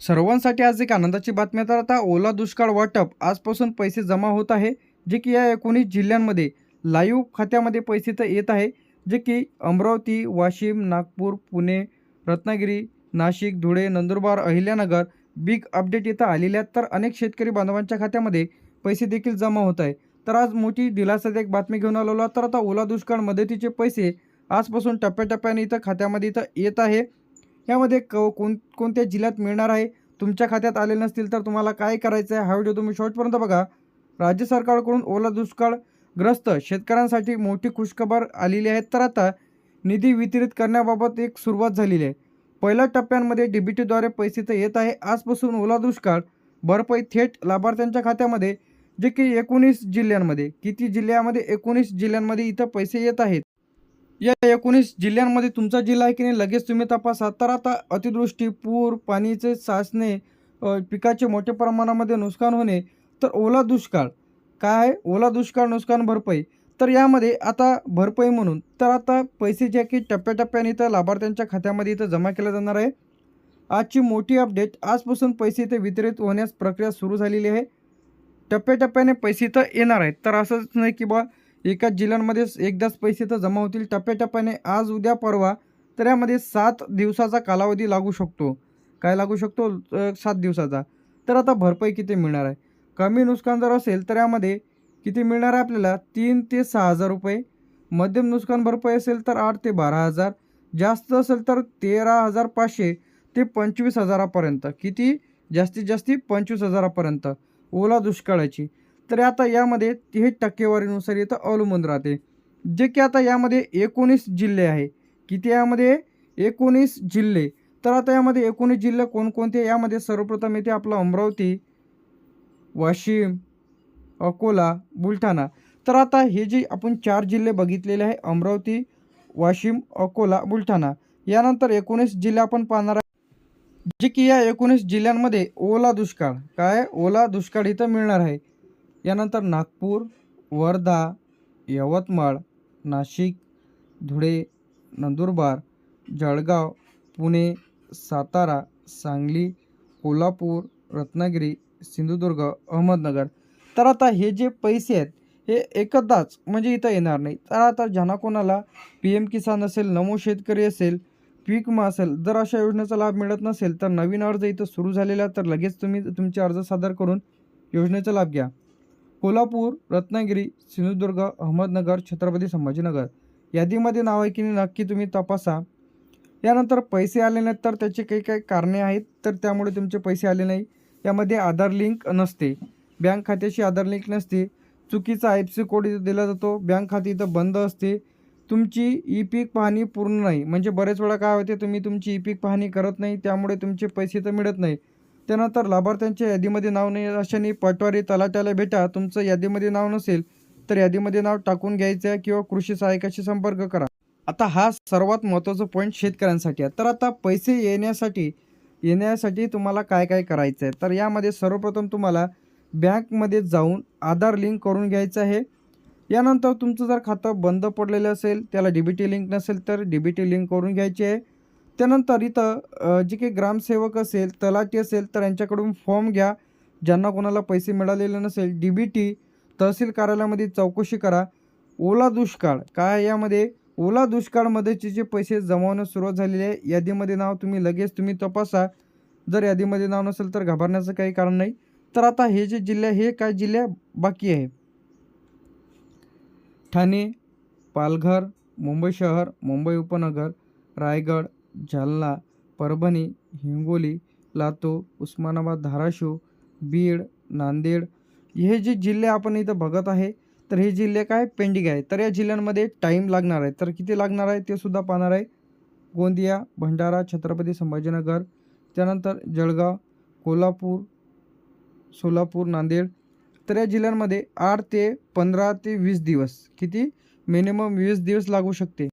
सर्वांसाठी आज एक आनंदाची बातमी तर आता ओला दुष्काळ वाटप आजपासून पैसे जमा होत आहे जे की या एकोणीस जिल्ह्यांमध्ये लाईव्ह खात्यामध्ये पैसे तर येत आहे जे की अमरावती वाशिम नागपूर पुणे रत्नागिरी नाशिक धुळे नंदुरबार अहिल्यानगर बिग अपडेट इथं आलेले आहेत. तर अनेक शेतकरी बांधवांच्या खात्यामध्ये पैसे देखील जमा होत आहे. तर आज मोठी दिलासादायक बातमी घेऊन आलेलो तर आता ओला दुष्काळ मदतीचे पैसे आजपासून टप्प्याटप्प्याने इथं खात्यामध्ये इथं येत आहे. यामध्ये क कोण कोणत्या जिल्ह्यात मिळणार आहे? तुमच्या खात्यात आले नसतील तर तुम्हाला काय करायचं आहे? हा व्हिडिओ तुम्ही शेवटपर्यंत बघा. राज्य सरकारकडून ओला दुष्काळग्रस्त शेतकऱ्यांसाठी मोठी खुशखबर आलेली आहे. तर आता निधी वितरित करण्याबाबत एक सुरुवात झालेली आहे. पहिल्या टप्प्यांमध्ये डी बी टीद्वारे पैसे तर येत आहे. आजपासून ओला दुष्काळ भरपाई थेट लाभार्थ्यांच्या खात्यामध्ये जे की एकोणीस जिल्ह्यांमध्ये. किती जिल्ह्यामध्ये? एकोणीस जिल्ह्यांमध्ये इथं पैसे येत आहेत. या एकोणीस जिल्ह्यांमध्ये तुमचा जिल्हा आहे की नाही लगेच तुम्ही तपासा. तर आता अतिवृष्टी पूर पाणीचे साचणे पिकाचे मोठ्या प्रमाणामध्ये नुकसान होणे तर ओला दुष्काळ. काय आहे? ओला दुष्काळ नुकसान भरपाई. तर यामध्ये आता भरपाई म्हणून तर आता पैसे जे की टप्प्याटप्प्याने इथं लाभार्थ्यांच्या खात्यामध्ये इथं जमा केले जाणार आहे. आजची मोठी अपडेट आजपासून पैसे इथे वितरित होण्यास प्रक्रिया सुरू झालेली आहे. टप्प्याटप्प्याने पैसे इथं येणार आहेत. तर असंच नाही की बा एकाच जिल्ह्यांमध्येच एकदाच पैसे तर जमा होतील. टप्प्याटप्प्याने आज उद्या परवा तर यामध्ये सात दिवसाचा कालावधी लागू शकतो. काय लागू शकतो? सात दिवसाचा. तर आता भरपाई किती मिळणार आहे? कमी नुकसान जर असेल तर यामध्ये किती मिळणार आहे आपल्याला? तीन ते सहा हजार रुपये. मध्यम नुकसान भरपाई असेल तर आठ ते बारा हजार. जास्त असेल तर तेरा हजार पाचशे ते पंचवीस हजारापर्यंत. किती? जास्तीत जास्ती पंचवीस हजारापर्यंत. ओला दुष्काळाची. तर आता यामध्ये हे टक्केवारीनुसार इथं अवलंबून राहते. जे की आता यामध्ये एकोणीस जिल्हे आहे किती यामध्ये? एकोणीस जिल्हे. तर आता यामध्ये एकोणीस जिल्हे कोणकोणते? यामध्ये सर्वप्रथम येते आपलं अमरावती वाशिम अकोला बुलढाणा. तर आता हे जे आपण चार जिल्हे बघितलेले आहे अमरावती वाशिम अकोला बुलढाणा. यानंतर एकोणीस जिल्हे आपण पाहणार आहे जे की या एकोणीस जिल्ह्यांमध्ये ओला दुष्काळ. काय? ओला दुष्काळ इथं मिळणार आहे. यानंतर नागपूर वर्धा यवतमाळ नाशिक धुळे नंदुरबार जळगाव पुणे सातारा सांगली कोल्हापूर रत्नागिरी सिंधुदुर्ग अहमदनगर. तर आता हे जे पैसे आहेत हे एकदाच म्हणजे इथं येणार नाही. तर आता ज्यांना कोणाला पी एम किसान असेल नमो शेतकरी असेल पीक विमा असेल जर अशा योजनेचा लाभ मिळत नसेल तर नवीन अर्ज इथं सुरू झालेला तर लगेच तुम्ही तुमचे अर्ज सादर करून योजनेचा लाभ घ्या. कोल्हापूर रत्नागिरी सिंधुदुर्ग अहमदनगर छत्रपती संभाजीनगर. यादीमध्ये नाव आहे की नाही नक्की तुम्ही तपासा. यानंतर पैसे आले नाहीत तर त्याचे काही काही कारणे आहेत तर त्यामुळे तुमचे पैसे आले नाही. यामध्ये आधार लिंक नसते. बँक खात्याशी आधार लिंक नसते. चुकीचा आय सी कोड इथं दिला जातो. बँक खाते इथं बंद असते. तुमची ई पीक पाहणी पूर्ण नाही. म्हणजे बरेच वेळा काय होते तुम्ही तुमची ई पीक पाहणी करत नाही त्यामुळे तुमचे पैसे तर मिळत नाही. त्यानंतर लाभार्थ्यांच्या यादीमध्ये नाव नाही अशाने पटवारी तलाट्याला भेटा तुमचं यादीमध्ये नाव नसेल तर यादीमध्ये नाव टाकून घ्यायचं आहे किंवा कृषी सहाय्यकाशी संपर्क करा. आता हा सर्वात महत्त्वाचा पॉईंट शेतकऱ्यांसाठी आहे. तर आता पैसे येण्यासाठी येण्यासाठी तुम्हाला काय काय करायचं आहे? तर यामध्ये सर्वप्रथम तुम्हाला बँकमध्ये जाऊन आधार लिंक करून घ्यायचं आहे. यानंतर तुमचं जर खातं बंद पडलेलं असेल त्याला डी बी टी लिंक नसेल तर डी बी टी लिंक करून घ्यायची आहे. त्यानंतर इथं जे काही ग्रामसेवक असेल तलाठी असेल तर यांच्याकडून फॉर्म घ्या. ज्यांना कोणाला पैसे मिळालेले नसेल डी बी टी तहसील कार्यालयामध्ये चौकशी करा. ओला दुष्काळ काय यामध्ये? ओला दुष्काळमध्येचे जे पैसे जमावण्यास सुरुवात झालेली आहे यादीमध्ये नाव तुम्ही लगेच तुम्ही तपासा. जर यादीमध्ये नाव नसेल तर घाबरण्याचं काही कारण नाही. तर आता हे जे जिल्हे हे काय जिल्हे बाकी आहे? ठाणे पालघर मुंबई शहर मुंबई उपनगर रायगड जालना परभणी हिंगोली लातूर उस्मानाबाद धाराशिव बीड नांदेड. हे जे जिल्हे आपण इथं बघत आहे तर हे जिल्हे काय? पेंडिंग आहे. तर या जिल्ह्यांमध्ये टाईम लागणार आहे. तर किती लागणार आहे ते सुद्धा पाहणार आहे. गोंदिया भंडारा छत्रपती संभाजीनगर त्यानंतर जळगाव कोल्हापूर सोलापूर नांदेड. तर या जिल्ह्यांमध्ये आठ ते पंधरा ते वीस दिवस किती? मिनिमम वीस दिवस लागू शकते.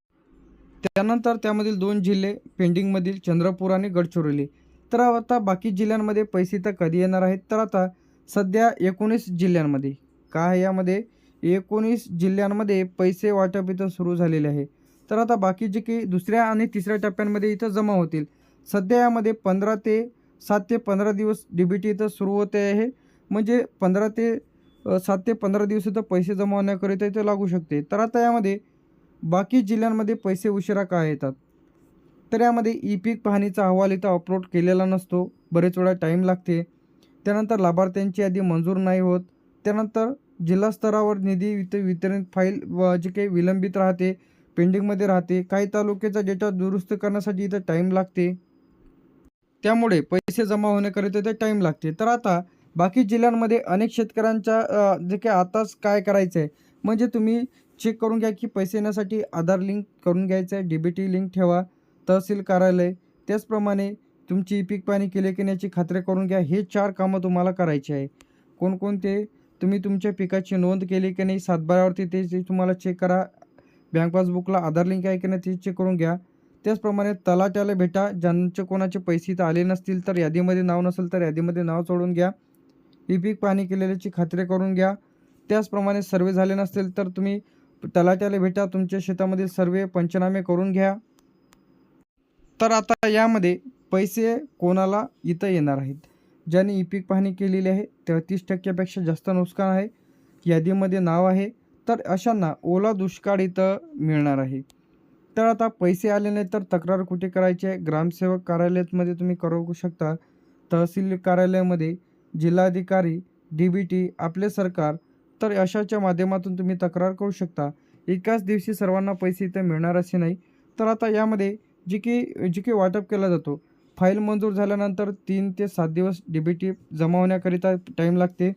त्यानंतर त्यामधील दोन जिल्हे पेंडिंगमधील चंद्रपूर आणि गडचिरोली. तर आता बाकी जिल्ह्यांमध्ये पैसे तर कधी येणार आहेत? तर आता सध्या एकोणीस जिल्ह्यांमध्ये. काय आहे यामध्ये? एकोणीस जिल्ह्यांमध्ये पैसे वाटप इथं सुरू झालेले आहे. तर आता बाकी जे काही दुसऱ्या आणि तिसऱ्या टप्प्यांमध्ये इथं जमा होतील. सध्या यामध्ये पंधरा ते सात ते पंधरा दिवस डी बी टी इथं सुरू होते आहे. म्हणजे पंधरा ते सात ते पंधरा दिवस इथं पैसे जमा होण्याकरिता इथं लागू शकते. तर आता यामध्ये बाकी जिल्ह्यांमध्ये पैसे उशिरा का येतात? तर यामध्ये ई पीक पाहणीचा अहवाल इथं अपलोड केलेला नसतो. बरेच वेळा टाईम लागते. त्यानंतर लाभार्थ्यांची यादी मंजूर नाही होत. त्यानंतर जिल्हा स्तरावर निधी वित वितरण फाईल व जे काही विलंबित राहते पेंडिंगमध्ये राहते काही तालुक्याचा डेटा दुरुस्त करण्यासाठी इथं टाईम लागते. त्यामुळे पैसे जमा होण्याकरिता ते टाईम लागते. तर आता बाकी जिल्ह्यांमध्ये अनेक शेतकऱ्यांच्या जे काही आताच काय करायचं आहे म्हणजे तुम्ही चेक करून घ्या की पैसे येण्यासाठी आधार लिंक करून घ्यायचं आहे डी बी टी लिंक ठेवा तहसील कार्यालय. त्याचप्रमाणे तुमची पीक पाणी केले की नाही याची खात्री करून घ्या. हे चार कामं तुम्हाला करायचे आहे. कोणकोणते? तुम्ही तुमच्या पिकाची नोंद केली की नाही सातबाऱ्यावरती ते तुम्हाला चेक करा. बँक पासबुकला आधार लिंक आहे की नाही ते चेक करून घ्या. त्याचप्रमाणे तलाट्याला भेटा ज्यांचे कोणाचे पैसे इथं आले नसतील तर यादीमध्ये नाव नसेल तर यादीमध्ये नाव सोडून घ्या. ई पीक पाणी केलेल्याची खात्री करून घ्या. त्याचप्रमाणे सर्वे झाले नसतील तर तुम्ही तलाट्याला भेटा तुमच्या शेतामधील सर्वे पंचनामे करून घ्या. तर आता यामध्ये पैसे कोणाला इथं येणार आहेत? ज्यांनी ई पीक पाहणी केलेली आहे तेहतीस टक्क्यापेक्षा जास्त नुकसान आहे. यादीमध्ये नाव आहे. तर अशांना ओला दुष्काळ इथं मिळणार आहे. तर आता पैसे आले नाही तर तक्रार कुठे करायची आहे? ग्रामसेवक कार्यालयामध्ये तुम्ही करू शकता. तहसील कार्यालयामध्ये जिल्हाधिकारी डी बी टी आपले सरकार तर अशाच्या माध्यमातून तुम्ही तक्रार करू शकता. एकाच दिवशी सर्वांना पैसे इथं मिळणार असे नाही. तर आता यामध्ये जी की जी की वाटप केला जातो फाईल मंजूर झाल्यानंतर तीन ते सात दिवस डी बी टी जमा होण्याकरिता टाईम लागते.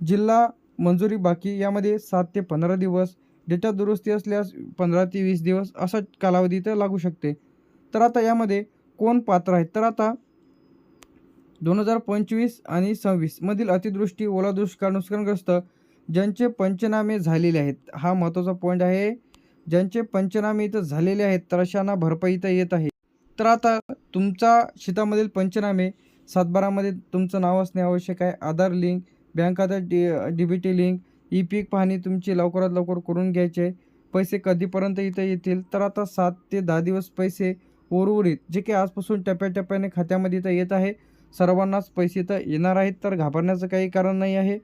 जिल्हा मंजुरी बाकी यामध्ये सात ते पंधरा दिवस डेटा दुरुस्ती असल्यास पंधरा ते वीस दिवस असा कालावधी इथं लागू शकते. तर आता यामध्ये कोण पात्र आहेत? तर आता दोन हजार पंचवीस आणि सव्वीसमधील अतिदृष्टी ओला दुष्काळ नुकसानग्रस्त ज्यांचे पंचनामे झालेले आहेत. हा महत्त्वाचा पॉईंट आहे. ज्यांचे पंचनामे इथं झालेले आहेत तर अशांना भरपाई इथं येत आहे. तर आता तुमचा शेतामधील पंचनामे सातबारामध्ये तुमचं नाव असणे आवश्यक आहे. आधार लिंक बँक खात्यात D D B T link E पीक पाहणी तुमची लवकरात लवकर करून घ्यायचे पैसे कधीपर्यंत इथं येतील? तर आता सात ते दहा दिवस पैसे उर्वरित जे की आजपासून टप्प्याटप्प्याने खात्यामध्ये इथं येत आहे. सर्वांनाच पैसे इथं येणार आहेत तर घाबरण्याचं काही कारण नाही आहे.